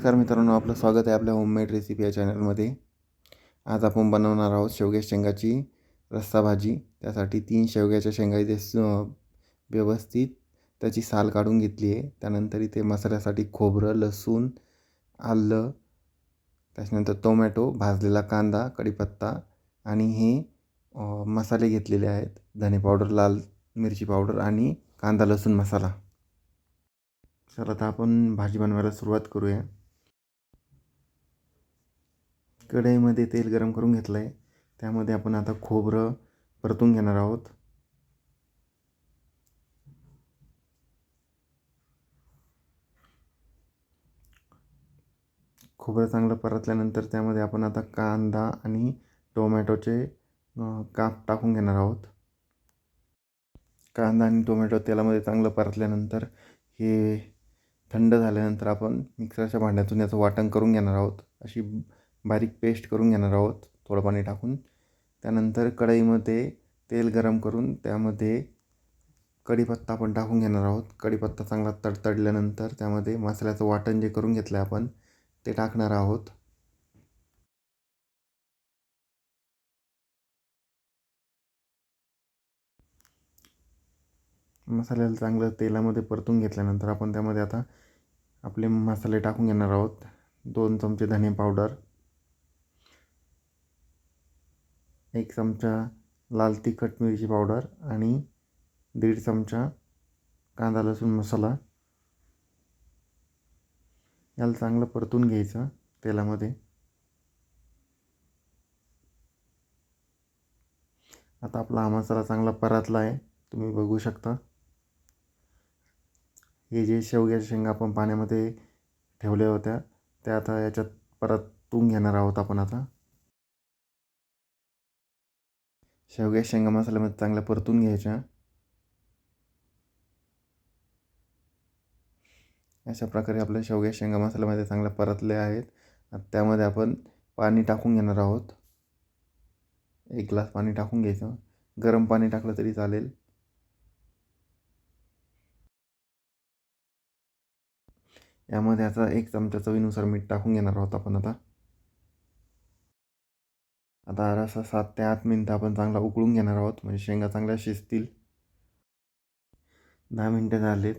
आपलं स्वागत आहे आपल्या होममेड रेसिपी या चॅनलमध्ये आज आपण बनवणार आहोत शेवग्या शेंगाची रस्सा भाजी. त्यासाठी तीन शेवग्याच्या शेंगा इथे व्यवस्थित त्याची साल काढून घेतली आहे. त्यानंतर इथे मसाल्यासाठी खोबरं लसूण आलं त्याच्यानंतर टोमॅटो भाजलेला कांदा कढीपत्ता आणि हे मसाले घेतलेले आहेत. धने पावडर लाल मिरची पावडर आणि कांदा लसूण मसाला. चला आता आपण भाजी बनवायला सुरुवात करूया. कढईमध्ये तेल गरम करून घेतलं आहे त्यामध्ये आपण आता खोबरं परतून घेणार आहोत. खोबरं चांगलं परतल्यानंतर त्यामध्ये आपण आता कांदा आणि टोमॅटोचे काप टाकून घेणार आहोत. कांदा आणि टोमॅटो तेलामध्ये चांगलं परतल्यानंतर हे थंड झाल्यानंतर आपण मिक्सरच्या भांड्यातून याचं वाटण करून घेणार आहोत. अशी बारीक पेस्ट करून घेणार आहोत थोडं पाणी टाकून. त्यानंतर कढईमध्ये तेल गरम करून त्यामध्ये कढीपत्ता आपण टाकून घेणार आहोत. कढीपत्ता चांगला तडतडल्यानंतर त्यामध्ये मसाल्याचं वाटण जे करून घेतलं आहे आपण ते टाकणार आहोत. मसाल्याला चांगलं तेलामध्ये परतून घेतल्यानंतर आपण त्यामध्ये आता आपले मसाले टाकून घेणार आहोत. दोन चमचे धने पावडर एक चमचा लाल तिखट मिरची पावडर आणि दीड चमचा कांदा लसूण मसाला. याला चांगलं परतून घ्यायचं तेलामध्ये. आता आपला हा मसाला चांगला परतला आहे तुम्ही बघू शकता. हे जे शेवग्याच्या शेंगा आपण पाण्यामध्ये ठेवल्या होत्या त्या आता याच्यात परतून घेणार आहोत आपण आता. शेवग्या शेंगा मसाल्यामध्ये चांगल्या परतून घ्यायच्या. अशा प्रकारे आपल्या शेवग्या शेंगा मसाल्यामध्ये चांगल्या परतले आहेत. त्यामध्ये आपण पाणी टाकून घेणार आहोत. एक ग्लास पाणी टाकून घ्यायचं. गरम पाणी टाकलं तरी चालेल. यामध्ये आता एक चमचा चवीनुसार मीठ टाकून घेणार आहोत आपण आता. आता रसा सात ते आठ मिनटं आपण चांगला उकळून घेणार आहोत. म्हणजे शेंगा चांगल्या शिजतील. दहा मिनटं झालीत.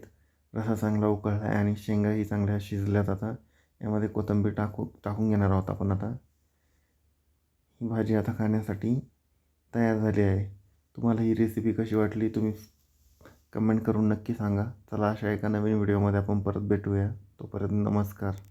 रसा चांगला उकळला आहे आणि शेंगाही चांगल्या शिजल्यात आता. यामध्ये कोथिंबीर टाकू टाकून घेणार आहोत आपण आता. ही भाजी आता खाण्यासाठी तयार झाली आहे. तुम्हाला ही रेसिपी कशी वाटली तुम्ही कमेंट करून नक्की सांगा. चला अशा एका नवीन व्हिडिओमध्ये आपण परत भेटूया. तोपर्यंत नमस्कार.